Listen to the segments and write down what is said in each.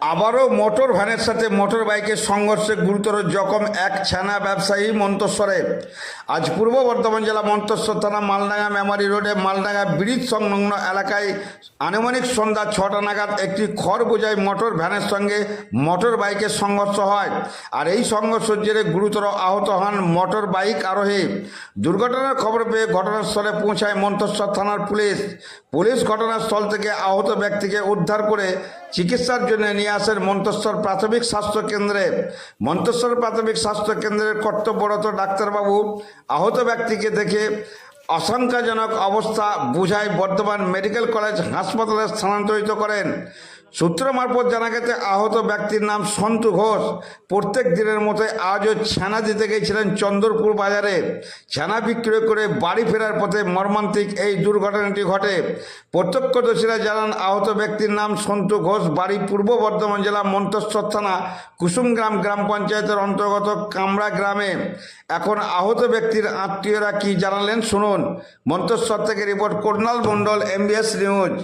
আবারও মোটর ভ্যানের সাথে মোটর বাইকের সংঘর্ষে গুরুতর জখম এক ছানা ব্যবসায়ী মন্তস্বরে আজ পূর্ব বর্ধমান জেলা মন্তস্বর থানা মালডাঙ্গা মেমারি রোডে মালডাঙ্গা ব্রিজ সংলগ্ন এলাকায় আনুমানিক সন্ধ্যা ছটা নাগাদ একটি খড় বোঝাই মোটর ভ্যানের সঙ্গে মোটর বাইকের সংঘর্ষ হয়। আর এই সংঘর্ষের জেরে গুরুতর আহত হন মোটর বাইক আরোহী। দুর্ঘটনার খবর পেয়ে ঘটনাস্থলে পৌঁছায় মন্তস্বর থানার পুলিশ। পুলিশ ঘটনাস্থল থেকে আহত ব্যক্তিকে উদ্ধার করে চিকিৎসার জন্য নিয়ে আসেন মন্তস্বর প্রাথমিক স্বাস্থ্য কেন্দ্রে। মন্তস্বর প্রাথমিক স্বাস্থ্য কেন্দ্রের কর্তব্যরত ডাক্তারবাবু আহত ব্যক্তিকে দেখে আশঙ্কাজনক অবস্থা বুঝায় বর্ধমান মেডিকেল কলেজ হাসপাতালে স্থানান্তরিত করেন। সূত্র মারফত জানা গেছে, আহত ব্যক্তির নাম সন্তু ঘোষ। প্রত্যেক দিনের মতো আজও ছানা দিতে গিয়েছিলেন চন্দ্রপুর বাজারে। ছানা বিক্রয় করে বাড়ি ফেরার পথে মর্মান্তিক এই দুর্ঘটনাটি ঘটে। প্রত্যক্ষদর্শীরা জানান, আহত ব্যক্তির নাম সন্তু ঘোষ, বাড়ি পূর্ব বর্ধমান জেলা মন্তস্বর থানা, কুসুমগ্রাম গ্রাম পঞ্চায়েতের অন্তর্গত কামরা গ্রামে। এখন আহত ব্যক্তির আত্মীয়রা কি জানালেন? শুনুন। মন্তস্বর থেকে report Karnal Mondal MBS news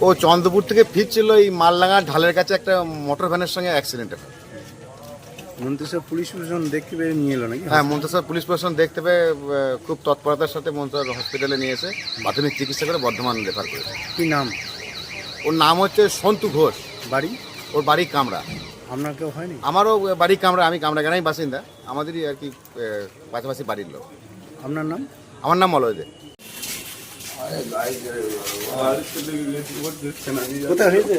ও চন্দ্রপুর থেকে ফিরছিল এই মালডাঙ্গা ঢালের কাছে একটা মোটর ভ্যানের সঙ্গে অ্যাক্সিডেন্ট হয় মন্ত্রিসভা পুলিশ প্রশাসন দেখতে পেয়ে নিয়ে এলো নাকি? হ্যাঁ মন্ত্রসর পুলিশ প্রশাসন দেখতে পেয়ে খুব তৎপরতার সাথে মন্ত্রসর হসপিটালে নিয়ে এসে প্রাথমিক চিকিৎসা করে বর্ধমান রেফার করেছে। কি নাম? ওর নাম হচ্ছে সন্তু ঘোষ। বাড়ি? ওর বাড়ি কামরা। আপনার কেউ হয়নি? আমারও বাড়ি কামরা আমি কামরা গ্রামেই বাসিন্দা। আমাদেরই আর কি পাশাপাশি বাড়ির লোক। আপনার নাম? আমার নাম মলয় দে। কোথায় হয়েছে?